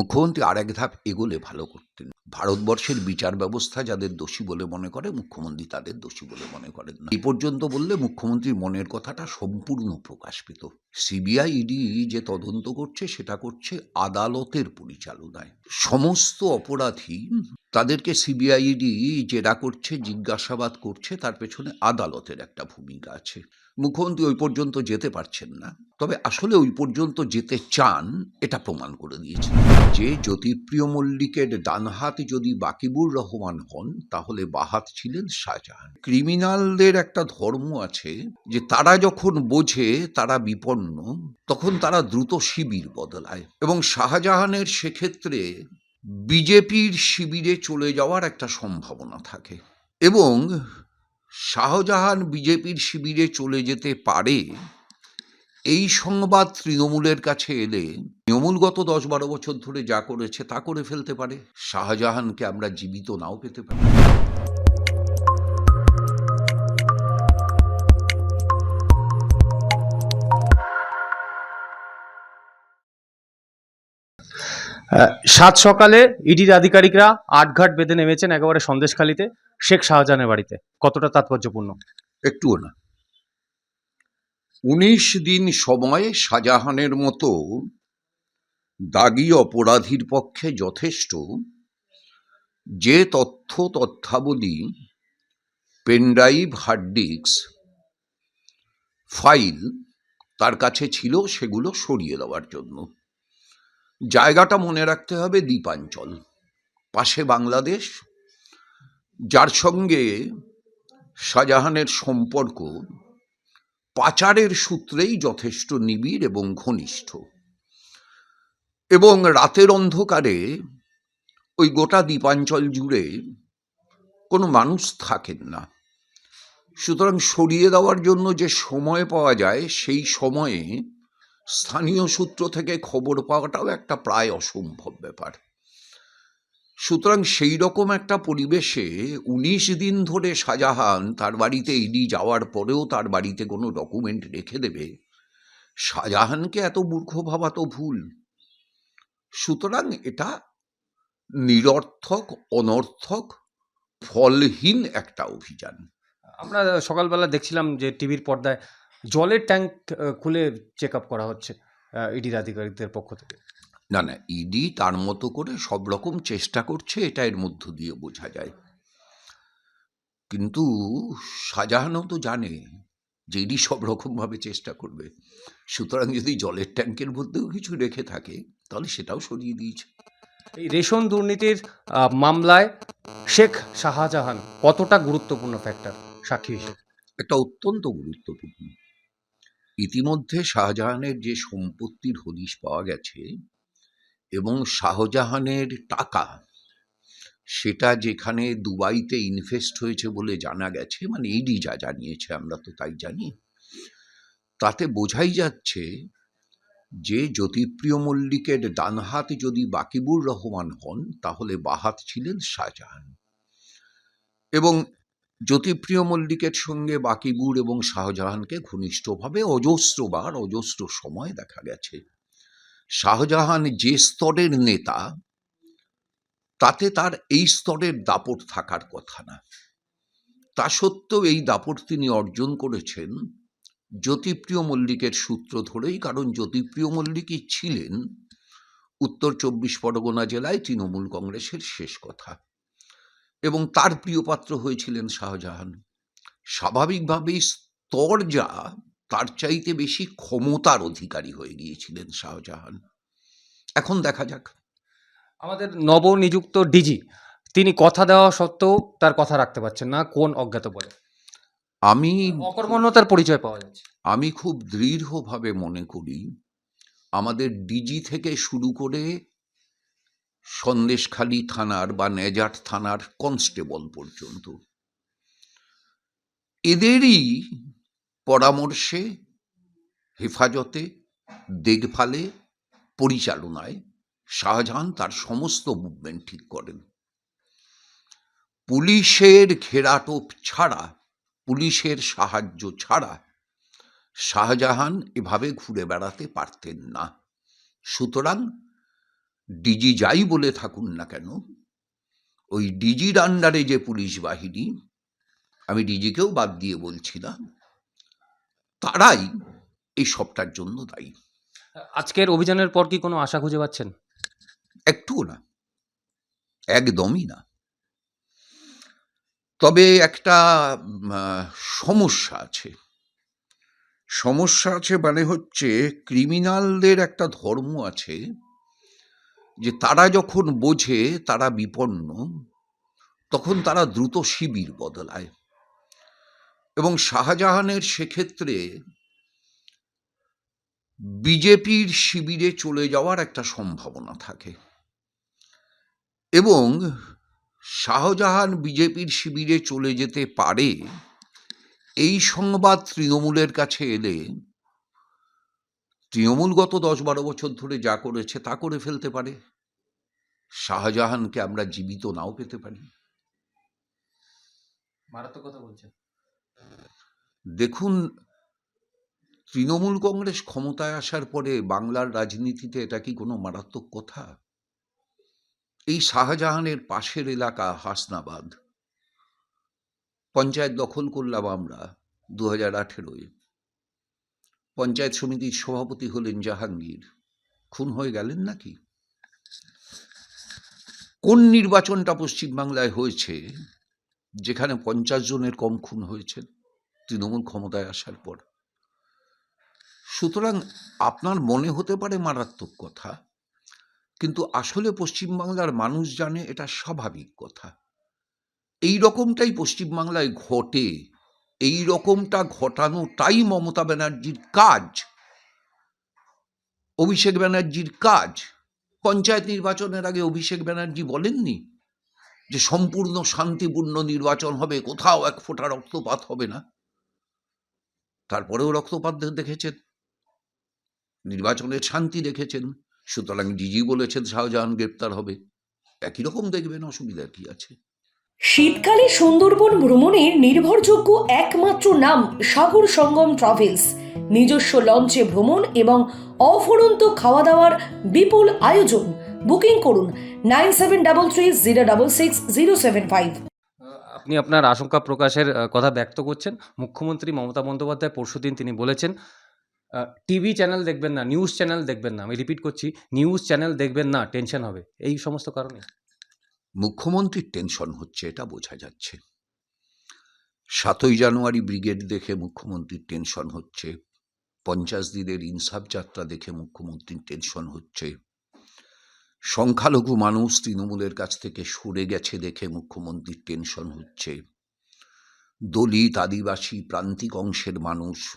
মুখ্যমন্ত্রী আর এক ধাপ এগোলে ভালো করতেন। ভারতবর্ষের বিচার ব্যবস্থা যাদের দোষী বলে মনে করে, মুখ্যমন্ত্রী তাদের দোষী বলে মনে করেন না। এই পর্যন্ত বললে মুখ্যমন্ত্রীর মনের কথাটা সম্পূর্ণ প্রকাশ পেত সিবিআই, ইডি যে তদন্ত করছে, সেটা করছে আদালতের পরিচালনায়। সমস্ত অপরাধী তাদেরকে সিবিআইডি জেরা করছে, জিজ্ঞাসাবাদ করছে, তার পেছনে আদালতের একটা ভূমিকা আছে। মুখ্যমন্ত্রী ওই পর্যন্ত যেতে পারছেন না। তবে আসলে ওই পর্যন্ত যেতে চান, এটা প্রমাণ করে দিয়েছেন যে জ্যোতিপ্রিয় মল্লিকের ডান হাত যদি বাকিবুর রহমান হন, তাহলে বাহাত ছিলেন শাহজাহান। ক্রিমিনালদের একটা ধর্ম আছে যে তারা যখন বোঝে তারা বিপন্ন, তখন তারা দ্রুত শিবির বদলায়। এবং শাহজাহানের সেক্ষেত্রে বিজেপির শিবিরে চলে যাওয়ার একটা সম্ভাবনা থাকে। এবং শাহজাহান বিজেপির শিবিরে চলে যেতে পারে, এই সংবাদ তৃণমূলের কাছে এলে তৃণমূল গত দশ বারো বছর ধরে যা করেছে তা করে ফেলতে পারে। শাহজাহানকে আমরা জীবিত নাও পেতে পারি। সাত সকালে ইডির আধিকারিকরা আটঘাট বেঁধে নেমেছেন একেবারে সন্দেশখালিতে। শেখ শাহজাহানের বাড়িতে? কতটা তাৎপর্যপূর্ণ? একটুও না। উনিশ দিন সময় শাহজাহানের মতো দাগি অপরাধীর পক্ষে যথেষ্ট যে তথ্য তথ্যাবলী পেনড্রাইভ হার্ড ডিস্ক, ফাইল তার কাছে ছিল সেগুলো সরিয়ে দেওয়ার জন্য। জায়গাটা মনে রাখতে হবে দ্বীপাঞ্চল। পাশে বাংলাদেশ যার সঙ্গে শাহজাহানের সম্পর্ক পাচারের সূত্রেই যথেষ্ট নিবিড় এবং ঘনিষ্ঠ। এবং রাতের অন্ধকারে ওই গোটা দ্বীপাঞ্চল জুড়ে কোনো মানুষ থাকেন না। সুতরাং সরিয়ে দেওয়ার জন্য যে সময় পাওয়া যায়, সেই সময়ে স্থানীয় সূত্র থেকে খবর পাওয়াটাও একটা প্রায় অসম্ভব ব্যাপার। সুতরাং সেই রকম একটা পরিবেশে উনিশ দিন ধরে শাহজাহান তার বাড়িতে ইডি যাওয়ার পরেও তার বাড়িতে কোনো ডকুমেন্ট রেখে দেবে, শাহজাহানকে এত মূর্খ ভাবা তো ভুল। সুতরাং এটা নিরর্থক, অনর্থক, ফলহীন একটা অভিযান। আমরা সকালবেলা দেখছিলাম যে টিভির পর্দায় জলের ট্যাঙ্ক খুলে চেক আপ করা হচ্ছে ইডির আধিকারিকদের পক্ষ থেকে। না না ইডি তার মতো করে সব রকম চেষ্টা করছে এটা এর মধ্য দিয়ে বোঝা যায়। কিন্তু শাহজাহানও তো জানে যে ইডি সব রকমভাবে চেষ্টা করবে। সুতরাং যদি জলের ট্যাঙ্কের মধ্যেও কিছু রেখে থাকে তাহলে সেটাও সরিয়ে দিয়েছে। এই রেশন দুর্নীতির মামলায় শেখ শাহজাহান কতটা গুরুত্বপূর্ণ ফ্যাক্টর সাক্ষী হিসেবে। একটা অত্যন্ত গুরুত্বপূর্ণ। ইতিমধ্যে শাহজাহানের যে সম্পত্তির হদিশ পাওয়া গেছে এবং শাহজাহানের টাকা, সেটা যেখানে দুবাইতে ইনভেস্ট হয়েছে বলে জানা গেছে মানে ইডি যা জানিয়েছে, আমরা তো তাই জানি, তাতে বোঝাই যাচ্ছে যে জ্যোতিপ্রিয় মল্লিকের ডান হাত যদি বাকিবুর রহমান হন, তাহলে বাহাত ছিলেন শাহজাহান। এবং জ্যোতিপ্রিয় মল্লিকের সঙ্গে বাকিবুর এবং শাহজাহানকে ঘনিষ্ঠভাবে অজস্রবার, অজস্র সময় দেখা গেছে। শাহজাহান যে স্তরের নেতা, তাতে তার এই স্তরের দাপট থাকার কথা না। তা সত্ত্বেও এই দাপট তিনি অর্জন করেছেন জ্যোতিপ্রিয় মল্লিকের সূত্র ধরেই, কারণ জ্যোতিপ্রিয় মল্লিকই ছিলেন উত্তর চব্বিশ পরগনা জেলায় তৃণমূল কংগ্রেসের শেষ কথা। এবং তার প্রিয়পাত্র হয়েছিলেন শাহজাহান। স্বাভাবিকভাবেই স্তর যা তার চাইতে বেশি ক্ষমতার অধিকারী হয়ে গিয়েছিলেন শাহজাহান। এখন দেখা যাক। আমাদের নবনিযুক্ত ডিজি তিনি কথা দেওয়া সত্ত্বেও তার কথা রাখতে পারছেন না কোন অজ্ঞাত বলে? আমি অকর্মণ্যতার পরিচয় পাওয়া যাচ্ছে। আমি খুব দৃঢ়ভাবে মনে করি আমাদের ডিজি থেকে শুরু করে সন্দেশখালী থানার বা নেজাট থানার কনস্টেবল পর্যন্ত এদেরই পরামর্শে, হেফাজতে, দেখভালে, পরিচালনায় শাহজাহান তার সমস্ত মুভমেন্ট ঠিক করেন। পুলিশের ঘেরাটোপ ছাড়া, পুলিশের সাহায্য ছাড়া শাহজাহান এভাবে ঘুরে বেড়াতে পারতেন না। সুতরাং ডিজি যাই বলে থাকুন না কেন, ওই ডিজির আন্ডারে যে পুলিশ বাহিনী, আমি ডিজিকেও বাদ দিয়ে বলছি না তারাই এই সবটার জন্য দায়ী। আজকের অভিযানের পর কি কোনো আশা খুঁজে পাচ্ছেন? একটুও না। একদমই না। তবে একটা সমস্যা আছে। সমস্যা আছে মানে হচ্ছে ক্রিমিনালদের একটা ধর্ম আছে যে তারা যখন বোঝে তারা বিপন্ন তখন তারা দ্রুত শিবির বদলায়। এবং শাহজাহানের সেক্ষেত্রে বিজেপির শিবিরে চলে যাওয়ার একটা সম্ভাবনা থাকে। এবং শাহজাহান বিজেপির শিবিরে চলে যেতে পারে, এই সংবাদ তৃণমূলের কাছে এলে তৃণমূল গত দশ বারো বছর ধরে যা করেছে তা করে ফেলতে পারে। শাহজাহানকে আমরা জীবিত নাও পেতে পারি। মারাত্মক কথা বলছেন। দেখুন, তৃণমূল কংগ্রেস ক্ষমতায় আসার পরে বাংলার রাজনীতিতে এটা কি কোনো মারাত্মক কথা? এই শাহজাহানের পাশের এলাকা হাসনাবাদ। পঞ্চায়েত দখল করলাম আমরা দু হাজার আঠেরোয়। পঞ্চায়েত সমিতির সভাপতি হলেন জাহাঙ্গীর। খুন হয়ে গেলেন নাকি? কোন নির্বাচনটা পশ্চিমবাংলায় হয়েছে যেখানে পঞ্চাশ জনের কম খুন হয়েছেন, তৃণমূল ক্ষমতায় আসার পর। সুতরাং আপনার মনে হতে পারে মারাত্মক কথা, কিন্তু আসলে পশ্চিমবাংলার মানুষ জানে এটা স্বাভাবিক কথা। এই রকমটাই পশ্চিমবাংলায় ঘটে, এই রকমটা ঘটানোটাই মমতা ব্যানার্জির কাজ, অভিষেক ব্যানার্জির কাজ। পঞ্চায়েত নির্বাচনের আগে অভিষেক ব্যানার্জি বলেননি? যে সম্পূর্ণ শান্তিপূর্ণ নির্বাচন হবে, কোথাও এক ফোঁটা রক্তপাত হবে না। তারপরেও রক্তপাত দেখেছেন? নির্বাচনের শান্তি দেখেছেন? সুতরাং ডিজি বলেছেন শাহজাহান গ্রেপ্তার হবে। একই রকম দেখবেন, অসুবিধা কি আছে? শীতকালে সুন্দরবন ভ্রমণের নির্ভরযোগ্য একমাত্র নাম সাগর সঙ্গম ট্রাভেলস। নিজস্ব লঞ্চে ভ্রমণ এবং অফুরন্ত খাওয়া দাওয়ার বিপুল আয়োজন। বুকিং করুন nine seven double three zero double six zero seven five. আপনি আপনার আশঙ্কা প্রকাশের কথা ব্যক্ত করছেন। মুখ্যমন্ত্রী মমতা বন্দ্যোপাধ্যায় পরশুদিন তিনি বলেছেন টিভি চ্যানেল দেখবেন না নিউজ চ্যানেল দেখবেন না। আমি রিপিট করছি নিউজ চ্যানেল দেখবেন না টেনশন হবে। এই সমস্ত কারণে। মুখ্যমন্ত্রীর টেনশন হচ্ছে এটা বোঝা যাচ্ছে। সাতই জানুয়ারি ব্রিগেড দেখে মুখ্যমন্ত্রীর টেনশন হচ্ছে। পঞ্চাশ দিনের ইনসাফ যাত্রা দেখে মুখ্যমন্ত্রীর টেনশন হচ্ছে। সংখ্যালঘু মানুষ তৃণমূলের কাছ থেকে সরে গেছে দেখে মুখ্যমন্ত্রীর টেনশন হচ্ছে। দলিত, আদিবাসী, প্রান্তিক অংশের মানুষ,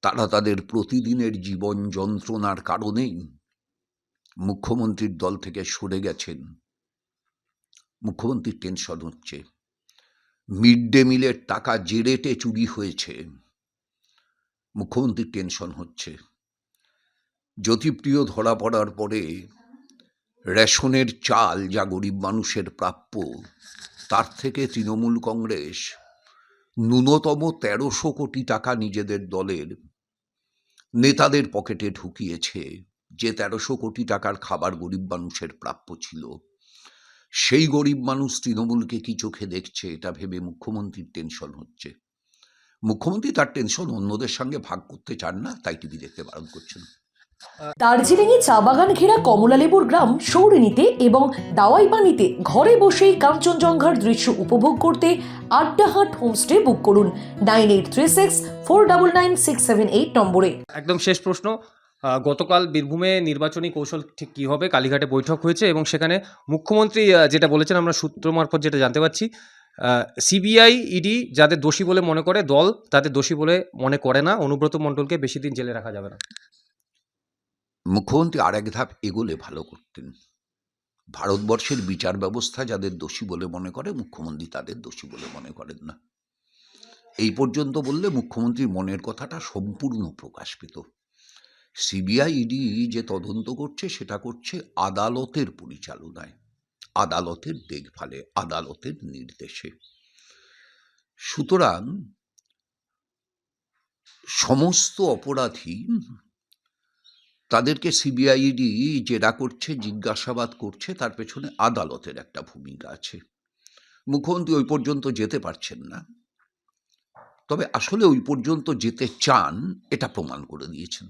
তারা তাদের প্রতিদিনের জীবন যন্ত্রণার কারণেই মুখ্যমন্ত্রীর দল থেকে সরে গেছেন। মুখ্যমন্ত্রীর টেনশন হচ্ছে। মিড ডে মিলের টাকা যে রেটে চুরি হয়েছে। মুখ্যমন্ত্রীর টেনশন হচ্ছে। জ্যোতিপ্রিয় ধরা পড়ার পরে রেশনের চাল যা গরিব মানুষের প্রাপ্য, তার থেকে তৃণমূল কংগ্রেস ন্যূনতম তেরোশো কোটি টাকা নিজেদের দলের নেতাদের পকেটে ঢুকিয়েছে, যে তেরোশো কোটি টাকার খাবার গরিব মানুষের প্রাপ্য ছিল। সেই গরিব মানুষ তৃণমূলকে কি চোখে দেখছে, এটা ভেবে মুখ্যমন্ত্রীর টেনশন হচ্ছে। মুখ্যমন্ত্রী তার টেনশন অন্যদের সঙ্গে ভাগ করতে চান না, তাই টিভি দেখতে বারণ করছেন। দার্জিলিংয়ে চা বাগান ঘেরা কমলালেবুর গ্রাম সৌরিনীতে এবং দাওয়াই পানিতে ঘরে বসেই কাঞ্চনজঙ্ঘার দৃশ্য উপভোগ করতে আড্ডাহাট হোমস্টে বুক করুন nine eight three six four double nine six seven eight নম্বরে। একদম শেষ প্রশ্ন গতকাল বীরভূমে নির্বাচনী কৌশল ঠিক কী হবে? কালীঘাটে বৈঠক হয়েছে এবং সেখানে মুখ্যমন্ত্রী যেটা বলেছেন, আমরা সূত্র মারফত যেটা জানতে পারছি সিবিআই, ইডি যাদের দোষী বলে মনে করে, দল তাদের দোষী বলে মনে করে না, অনুব্রত মণ্ডলকে বেশি দিন জেলে রাখা যাবে না। মুখ্যমন্ত্রী আর এক ধাপ এগোলে ভালো করতেন। ভারতবর্ষের বিচার ব্যবস্থা যাদের দোষী বলে মনে করে, মুখ্যমন্ত্রী তাদের দোষী বলে মনে করেন না। এই পর্যন্ত বললে মুখ্যমন্ত্রীর মনের কথাটা সম্পূর্ণ প্রকাশ পেত সিবিআই ইডি যে তদন্ত করছে, সেটা করছে আদালতের পরিচালনায়। আদালতের দেখভালে, আদালতের নির্দেশে। সুতরাং সমস্ত অপরাধী তাদেরকে সিবিআইডি জেরা করছে, জিজ্ঞাসাবাদ করছে, তার পেছনে আদালতের একটা ভূমিকা আছে। মুখ্যমন্ত্রী ওই পর্যন্ত যেতে পারছেন না। তবে আসলে ওই পর্যন্ত যেতে চান, এটা প্রমাণ করে দিয়েছেন।